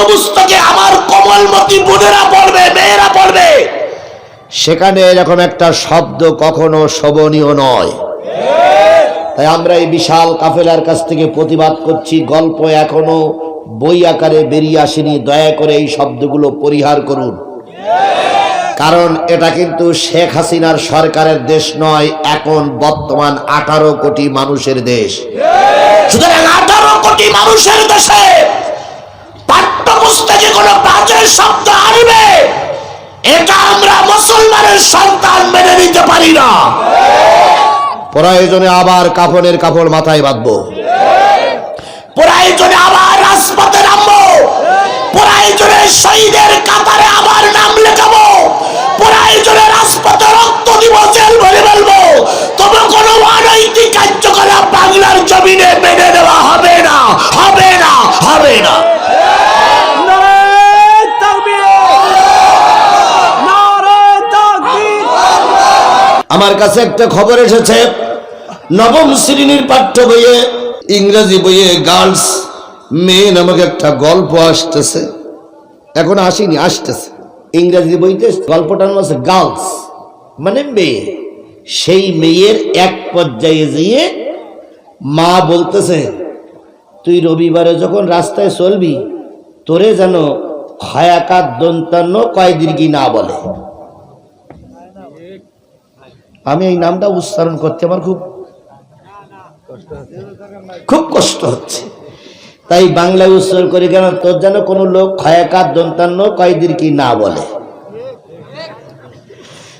পাঠ্যপুস্তকে আমার কমলমতি বোনেরা পড়বে, মেয়েরা পড়বে। সেখানে এরকম একটা শব্দ কখনো শোভনীয় নয়। তাই আমরা এই বিশাল কাফেলার কাছ থেকে প্রতিবাদ করছি, গল্প এখনও বই আকারে বেরিয়ে আসেনি, দয়া করে এই শব্দগুলো পরিহার করুন। কারণ এটা কিন্তু শেখ হাসিনার সরকারের দেশ নয়, এখন বর্তমান আঠারো কোটি মানুষের দেশ। সুতরাং আঠারো কোটি মানুষের দেশে পাঠ্যপুস্তকে কোনো বাজে শব্দ আনবে এটা আমরা মুসলমানের সন্তান মেনে নিতে পারি না। প্রয়োজনে আবার কাফনের কাপড় মাথায় বাঁধবো। প্রয়োজনে আবার রাজপথে নামবো। প্রয়োজনে শহীদের কাতারে আবার নাম লেখাবো। প্রয়োজনে রাজপথে রক্ত দিব জেল ভরে ফেলব। তবে কোনো অনৈতিক কার্যকলাপ বাংলার জমিনে মেনে নেওয়া হবে না হবে না হবে না। আমার কাছে একটা খবর এসেছে। নবম শ্রেণির পাঠ্য বইয়ে, ইংরেজি বইয়ে গার্লস মেয়ে নামক একটা গল্প আসতেছে। এখন আসেনি, আসতেছে। ইংরেজি বইতে গল্পটার নাম আছে গার্লস মানে মেয়ে। সেই মেয়ের এক পর্যায়ে যেয়ে মা বলতেছে, তুই রবিবারে যখন রাস্তায় চলবি, তোরে যেন হায়াকাত দন্তান্ন কয় দীর্ঘি না বলে? আমি এই নামটা উচ্চারণ করতে আমার খুব খুব কষ্ট হচ্ছে। তাই বাংলায় উচ্চারণ করে কেন? তোর যেন কোনো লোক ক্ষয়াকার দন্তান্ন কয়দির কি না বলে।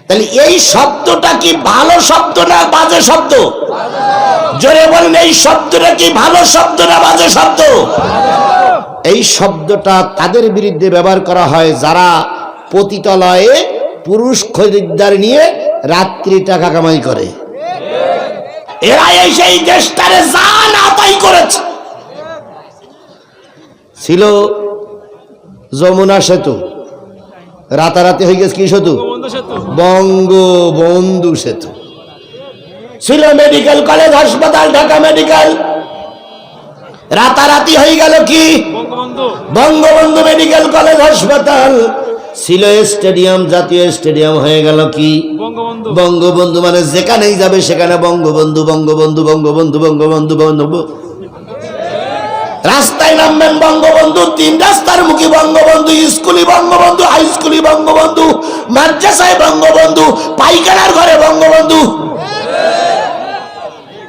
তাহলে এই শব্দটা কি ভালো শব্দ না বাজে শব্দ? জোরে বলেন, এই শব্দটা কি ভালো শব্দ না বাজে শব্দ? এই শব্দটা তাদের বিরুদ্ধে ব্যবহার করা হয়? যারা পতিতালয়ে পুরুষ খরিদ্দার নিয়ে রাত্রি টাকা কামাই করে। এরা এই সেই দেশটারে জান আতাই করেছে। ছিল যমুনা সেতু। রাতারাতি হয়ে গেছে কি সেতু? বঙ্গবন্ধু সেতু। ছিল মেডিকেল কলেজ হাসপাতাল ঢাকা মেডিকেল রাতারাতি হয়ে গেল কি? বঙ্গবন্ধু। মেডিকেল কলেজ হাসপাতাল। ছিল স্টেডিয়াম জাতীয় স্টেডিয়াম হয়ে গেল কি? বঙ্গবন্ধু। মানে যেখানেই যাবে সেখানে বঙ্গবন্ধু বঙ্গবন্ধু বঙ্গবন্ধু বঙ্গবন্ধু বঙ্গবন্ধু। রাস্তায় নামবেন বঙ্গবন্ধু তিন রাস্তার মুখী বঙ্গবন্ধু স্কুলি বঙ্গবন্ধু হাই স্কুলি বঙ্গবন্ধু মাদ্রাসায় বঙ্গবন্ধু পাইখানার ঘরে বঙ্গবন্ধু।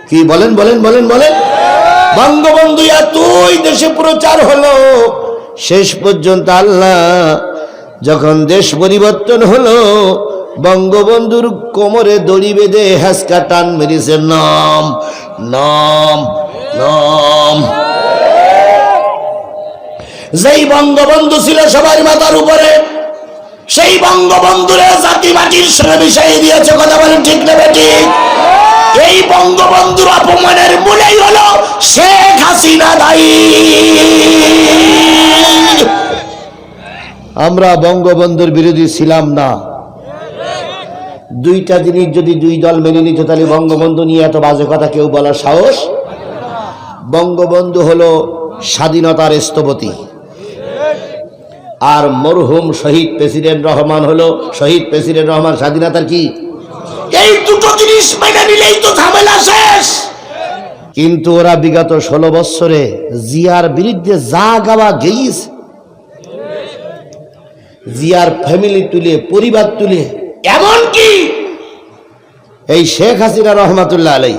কি বলেন বলেন বলেন বলেন? বঙ্গবন্ধু এতই দেশে প্রচার হলো শেষ পর্যন্ত আল্লাহ যখন দেশ পরিবর্তন হলো, বঙ্গবন্ধুর কোমরে দড়ি বেঁধে হ্যাসকা টান মেরেছে, নাম নাম নাম। যেই বঙ্গবন্ধু ছিল সবার মাথার উপরে, সেই বঙ্গবন্ধুরে জাতি মাটির সঙ্গে মিশাই দিয়েছে, কথা বলেন ঠিক না ঠিক এই বঙ্গবন্ধুর অপমানের মূলেই হলো শেখ হাসিনা দায়ী। আমরা বঙ্গবন্ধুর বিরোধী ছিলাম না। দুইটা জিনিস যদি দুই দল মেনে নিত, তাহলে বঙ্গবন্ধু নিয়ে এত বাজে কথা কেউ বলার সাহস? বঙ্গবন্ধু হলো স্বাধীনতার স্থপতি। আর মরহুম শহীদ প্রেসিডেন্ট রহমান হলো, শহীদ প্রেসিডেন্ট রহমান স্বাধীনতার কি? এই দুটো জিনিস মেনে নিলেই তো ঝামেলা শেষ। কিন্তু ওরা বিগত ষোলো বৎসরে জিয়ার বিরুদ্ধে যা গাওয়া গেইস জিয়ার ফ্যামিলি তুলে পরিবার তুলে এমন কি এই শেখ হাসিনা রহমাতুল্লাহ আলাই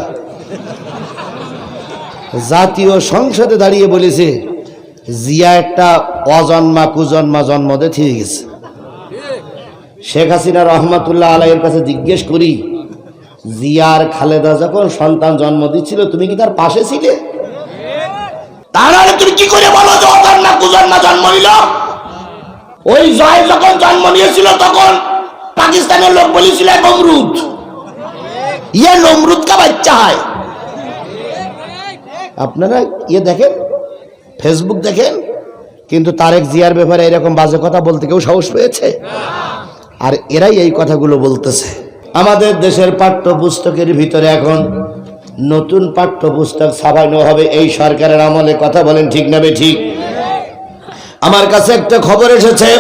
জাতীয় সংসদে দাঁড়িয়ে বলেছে, জিয়া একটা অজন্মা কুজন্মা জন্ম দিয়ে গেছে। শেখ হাসিনা রহমাতুল্লাহ আলাইয়ের কাছে জিজ্ঞেস করি, জিয়ার খালেদা যখন সন্তান জন্ম দিচ্ছিল, তুমি কি তার পাশে ছিলে? তাহলে তুমি কি করে বলো যে অজন্মা কুজন্মা জন্ম নিল? ওই জয় যখন জন্ম নিয়েছিল তখন পাকিস্তানের লোক বলেছিল নমরুদ। ইয়ে নমরুদ কা বাচ্চা হয়। আপনারা ইয়ে দেখেন ফেসবুক দেখেন, কিন্তু তারেক জিয়ার ব্যাপারে এরকম বাজে কথা বলতে কেউ সাহস পেয়েছে? আর এরাই এই কথাগুলো বলতেছে। আমাদের দেশের পাঠ্য পুস্তকের ভিতরে এখন নতুন পাঠ্য পুস্তক ছাপানো হবে, এই সরকারের আমলে কথা বলেন ঠিক না বে ঠিক? আমার কাছে একটা খবর এসেছে।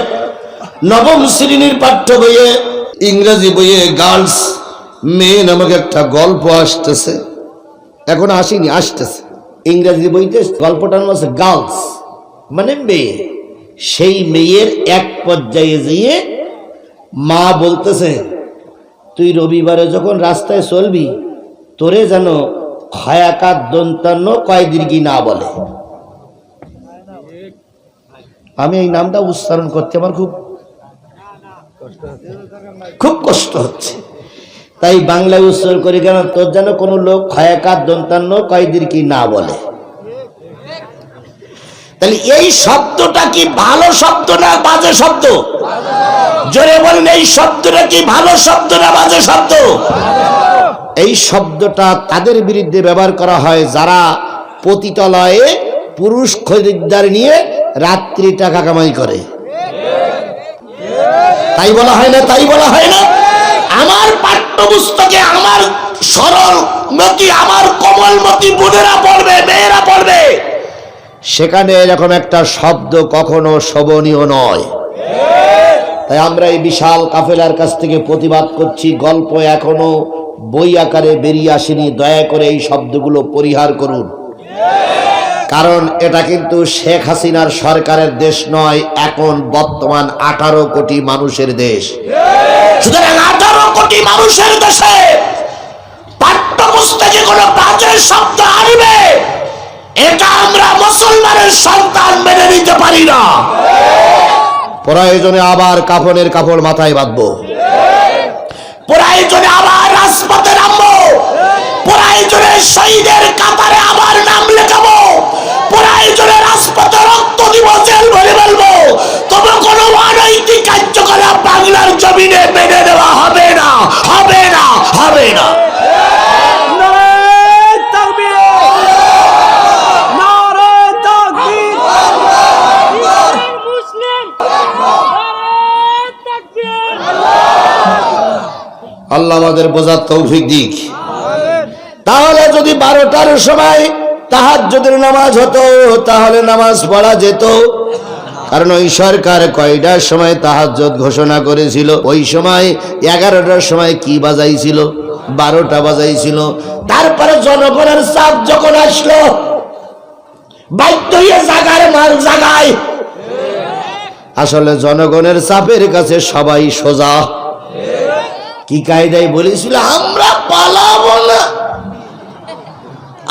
নবম শ্রেণির পাঠ্য বইয়ে, ইংরেজি বইয়ে গার্লস মেয়ে নামক একটা গল্প আসতেছে। এখন আসেনি, আসতেছে। ইংরেজি বইতে গল্পটার নাম আছে গার্লস মানে মেয়ে। সেই মেয়ের এক পর্যায়ে যেয়ে মা বলতেছে, তুই রবিবারে যখন রাস্তায় চলবি, তোরে যেন খয়াকার দন্তান্ন কয় দীর্ঘি না বলে। আমি এই নামটা উচ্চারণ করতে আমার খুব খুব কষ্ট হচ্ছে। তাই বাংলায় উচ্চারণ করি কেন? তোর যেন কোনো লোক খয়াকার দন্তান্ন কয় কি না বলে। তাহলে এই শব্দটা কি ভালো শব্দ না বাজে শব্দ? জোরে বলেন, এই শব্দটা কি ভালো শব্দ না বাজে শব্দ? এই শব্দটা তাদের বিরুদ্ধে ব্যবহার করা হয়? যারা পতিতালয়ে পুরুষ খরিদ্দার নিয়ে রাত্রি টাকা কামাই করে। তাই বলা হয় না, তাই বলা হয় না। আমার পাঠ্যপুস্তকে আমার সরল মতি, আমার কোমলমতি বোনেরা পড়বে, মেয়েরা পড়বে। সেখানে এরকম একটা শব্দ কখনো শোভনীয় নয়। তাই আমরা এই বিশাল কাফেলার কাছ থেকে প্রতিবাদ করছি, গল্প এখনও বই আকারে বেরিয়ে আসেনি। দয়া করে এই শব্দগুলো পরিহার করুন। কারণ এটা কিন্তু শেখ হাসিনার সরকারের দেশ নয়, এখন বর্তমান আঠারো কোটি মানুষের দেশ। সুতরাং আঠারো কোটি মানুষের দেশে পাঠ্যপুস্তকে কোনো বাজে শব্দ আনবে এটা আমরা মুসলমানের সন্তান মেনে নিতে পারি না। প্রয়োজনে আবার কাফনের কাপড় মাথায় বাঁধবো। প্রয়োজনে আবার রাজপথে নামবো। প্রয়োজনে শহীদের কাতারে আবার নাম লেখাবো। প্রয়োজনে রাজপথে রক্ত দিব জেল ভরে ফেলব। তবে কোনো অনৈতিক কার্যকলাপ বাংলার জমিনে মেনে নেওয়া হবে না হবে না হবে না। আল্লাহ আমাদের বোঝার তৌফিক দিক। তাহলে যদি বারোটার সময় তাহাজ্জুদের নামাজ হতো, তাহলে নামাজ পড়া যেত। কারণ ওই সরকার কয়টার সময় তাহাজ্জুদ ঘোষণা করেছিল? ওই সময় এগারোটার সময় কি বাজাইছিল? বারোটা বাজাইছিল। তারপরে জনগণের চাপ যখন আসলো, বাধ্য হয়ে জাগায়। আসলে জনগণের চাপের কাছে সবাই সোজা। কি কায়দায় বলেছিল, আমরা পালাবো না।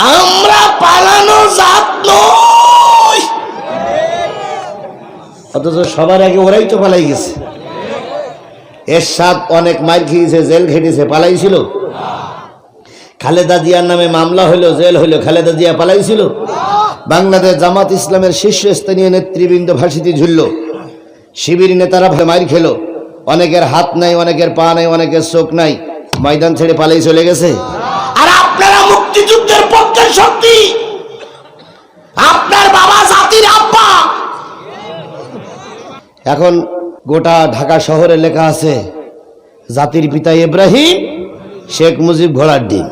আমরা পালানো জাত অথচ সবার আগে ওরাই তো পালাই গেছে। এর সাথ অনেক মার খেয়েছে, জেল খেটেছে, পালাইছিল। খালেদা জিয়ার নামে মামলা হইল জেল হইল খালেদা জিয়া পালাইছিল। বাংলাদেশ জামাত ইসলামের শীর্ষস্থানীয় নেতৃবৃন্দ ভাসিতে ঝুলল। শিবির নেতারা মার খেলো। অনেকের হাত নাই, অনেকের পা নাই, অনেকের চোখ নাই। ময়দান ছেড়ে পালাই চলে গেছে। আর আপনারা মুক্তিযুদ্ধের এখন গোটা ঢাকা শহরে লেখা আছে জাতির পিতা ইব্রাহিম শেখ মুজিব ঘোড়ার ডিম।